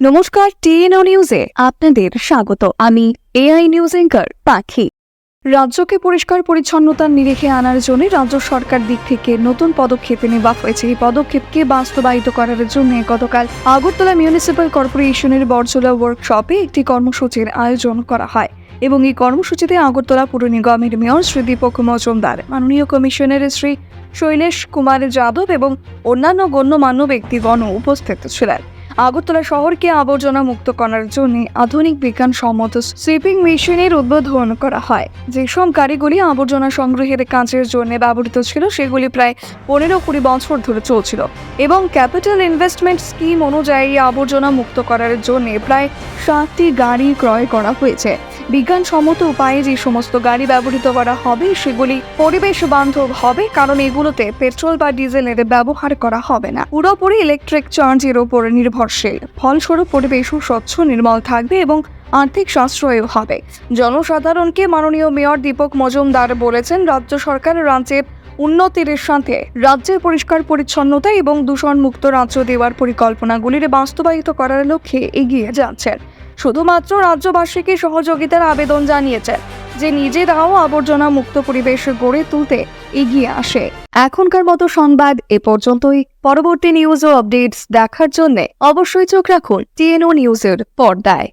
নমস্কার, টিএনও নিউজে আপনাদের স্বাগত। আমি এআই নিউজ এঙ্কার পাখি। রাজ্যকে পরিষ্কার পরিচ্ছন্নতার নিরিখে আনার জন্য রাজ্য সরকার দিক থেকে নতুন পদক্ষেপ নেওয়া হয়েছে। এই পদক্ষেপকে বাস্তবায়িত করার জন্য গতকাল আগরতলা মিউনিসিপ্যাল কর্পোরেশনের বরজলা ওয়ার্কশপে একটি কর্মসূচির আয়োজন করা হয় এবং এই কর্মসূচিতে আগরতলা পুর নিগমের মেয়র শ্রী দীপক মজুমদার, মাননীয় কমিশনের শ্রী শৈলেশ কুমার যাদব এবং অন্যান্য গণ্যমান্য ব্যক্তিগণ উপস্থিত ছিলেন। আগরতলা শহরকে আবর্জনা মুক্ত করার জন্য আধুনিক বিজ্ঞানসম্মত সুইপিং মেশিনের উদ্বোধন করা হয়। যেসব গাড়িগুলি আবর্জনা সংগ্রহের কাজের জন্য ব্যবহৃত ছিল, সেগুলি প্রায় পনেরো কুড়ি বছর ধরে চলছিল এবং ক্যাপিটাল ইনভেস্টমেন্ট স্কিম অনুযায়ী আবর্জনা মুক্ত করার জন্য প্রায় সাতটি গাড়ি ক্রয় করা হয়েছে। বিজ্ঞানসম্মত উপায়ে যে সমস্ত গাড়ি ব্যবহৃত করা হবে, সেগুলি পরিবেশ বান্ধব হবে, কারণ এগুলোতে পেট্রোল বা ডিজেলের ব্যবহার করা হবে না। পুরোপুরি ইলেকট্রিক চার্জের উপর নির্ভরশীল। ফলস্বরূপ পরিবেশও স্বচ্ছ নির্মল থাকবে এবং আর্থিক সাশ্রয়ও হবে। জনসাধারণকে মাননীয় মেয়র দীপক মজুমদার বলেছেন, রাজ্য সরকার রাজ্যের উন্নতির সাথে রাজ্যের পরিষ্কার পরিচ্ছন্নতা এবং দূষণমুক্ত রাজ্য দেওয়ার পরিকল্পনাগুলির বাস্তবায়িত করার লক্ষ্যে এগিয়ে যাচ্ছেন। শুধুমাত্র রাজ্যবাসীকে সহযোগিতার আবেদন জানিয়েছেন যে নিজেরাও আবর্জনা মুক্ত পরিবেশ গড়ে তুলতে এগিয়ে আসে। এখনকার মতো সংবাদ এ পর্যন্তই। পরবর্তী নিউজ ও আপডেটস দেখার জন্য অবশ্যই চোখ রাখুন টিএনও নিউজের পর্দায়।